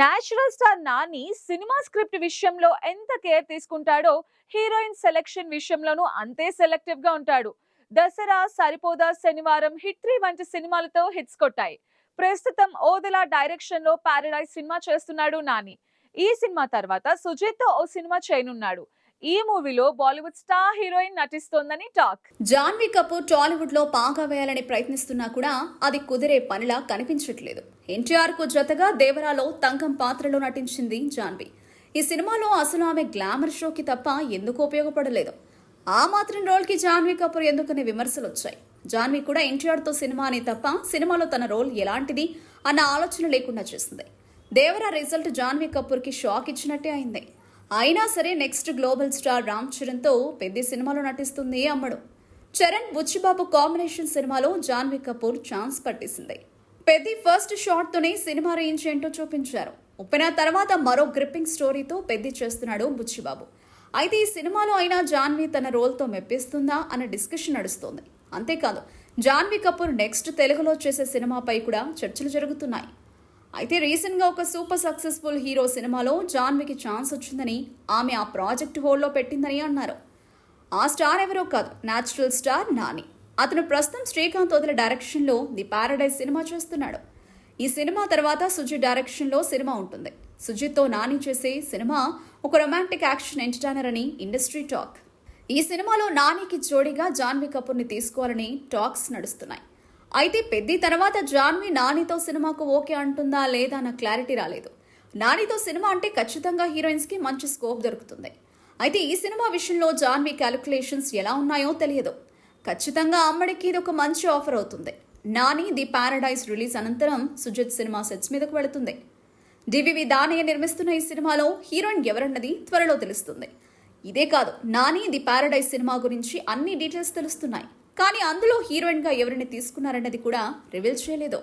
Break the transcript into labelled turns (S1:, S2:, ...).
S1: Natural star Nani సినిమా script విషయంలో ఎంత కేర్ తీసుకుంటాడో హీరోయిన్ సెలెక్షన్ విషయంలోనూ అంతే సెలెక్టివ్గా ఉంటాడు. దసరా సరిపోదా శనివారం హిట్రీ వంటి సినిమాలతో హిట్స్ కొట్టాయి. ప్రస్తుతం ఓదెలా డైరెక్షన్లో పారడైజ్ సినిమా చేస్తున్నాడు నాని. ఈ సినిమా తర్వాత సుజిత్తో ఓ సినిమా చేయనున్నాడు. ఈ మూవీలో బాలీవుడ్ స్టార్ హీరోయిన్ నటిస్తోందని టాక్.
S2: జాన్వీ కపూర్ టాలీవుడ్లో పాగా వేయాలని ప్రయత్నిస్తున్నా కూడా అది కుదిరే పనిలా కనిపించట్లేదు. ఎన్టీఆర్కు జతగా దేవరాలో తంగం పాత్రలో నటించింది జాన్వి. ఈ సినిమాలో అసలు ఆమె గ్లామర్ షోకి తప్ప ఎందుకు ఉపయోగపడలేదు? ఆ మాత్రం రోల్కి జాన్వీ కపూర్ ఎందుకనే విమర్శలు వచ్చాయి జాన్వి కూడా ఎన్టీఆర్తో సినిమా అని తప్ప సినిమాలో తన రోల్ ఎలాంటిది అన్న ఆలోచన లేకుండా చేసింది. దేవరా రిజల్ట్ జాన్వీ కపూర్కి షాక్ ఇచ్చినట్టే అయింది. అయినా సరే నెక్స్ట్ గ్లోబల్ స్టార్ రామ్ చరణ్తో పెద్ద సినిమాలో నటిస్తుంది అమ్మడు. చరణ్ బుచ్చిబాబు కాంబినేషన్ సినిమాలో జాన్వీ కపూర్ ఛాన్స్ పట్టేసింది. పెద్ది ఫస్ట్ షాట్ తోనే సినిమా రేంజ్ ఏంటో చూపించారు. ఉప్పెన తర్వాత మరో గ్రిప్పింగ్ స్టోరీతో పెద్ది చేస్తున్నాడు బుచ్చిబాబు. అయితే ఈ సినిమాలో అయినా జాన్వీ తన రోల్తో మెప్పిస్తుందా అన్న డిస్కషన్ నడుస్తోంది. అంతేకాదు జాన్వీ కపూర్ నెక్స్ట్ తెలుగులో చేసే సినిమాపై కూడా చర్చలు జరుగుతున్నాయి. అయితే రీసెంట్గా ఒక సూపర్ సక్సెస్ఫుల్ హీరో సినిమాలో జాన్వీకి ఛాన్స్ వచ్చిందని ఆమె ఆ ప్రాజెక్ట్ హోల్డ్లో పెట్టిందని అన్నారు. ఆ స్టార్ ఎవరో కాదు న్యాచురల్ స్టార్ నాని. అతను ప్రస్తుతం శ్రీకాంత్ వదిల డైరెక్షన్లో ది పారడైజ్ సినిమా చేస్తున్నాడు. ఈ సినిమా తర్వాత సుజిత్ డైరెక్షన్లో సినిమా ఉంటుంది. సుజిత్తో నాని చేసే సినిమా ఒక రొమాంటిక్ యాక్షన్ ఎంటర్టైనర్ అని ఇండస్ట్రీ టాక్. ఈ సినిమాలో నానికి జోడీగా జాన్వీ కపూర్ని తీసుకోవాలని టాక్స్ నడుస్తున్నాయి. అయితే పెద్ది తర్వాత జాన్వీ నానితో సినిమాకు ఓకే అంటుందా లేదా అన్న క్లారిటీ రాలేదు. నానితో సినిమా అంటే ఖచ్చితంగా హీరోయిన్స్కి మంచి స్కోప్ దొరుకుతుంది. అయితే ఈ సినిమా విషయంలో జాన్వీ క్యాలిక్యులేషన్స్ ఎలా ఉన్నాయో తెలియదు. ఖచ్చితంగా అమ్మడికి ఇది ఒక మంచి ఆఫర్ అవుతుంది. నాని ది పారడైజ్ రిలీజ్ అనంతరం సుజిత్ సినిమా సెట్స్ మీదకు వెళుతుంది. డివివి దానయ్య నిర్మిస్తున్న ఈ సినిమాలో హీరోయిన్ ఎవరన్నది త్వరలో తెలుస్తుంది. ఇదే కాదు నాని ది పారడైజ్ సినిమా గురించి అన్ని డీటెయిల్స్ తెలుస్తున్నాయి. కానీ అందులో హీరోయిన్గా ఎవరిని తీసుకున్నారన్నది కూడా రివీల్ చేయలేదు.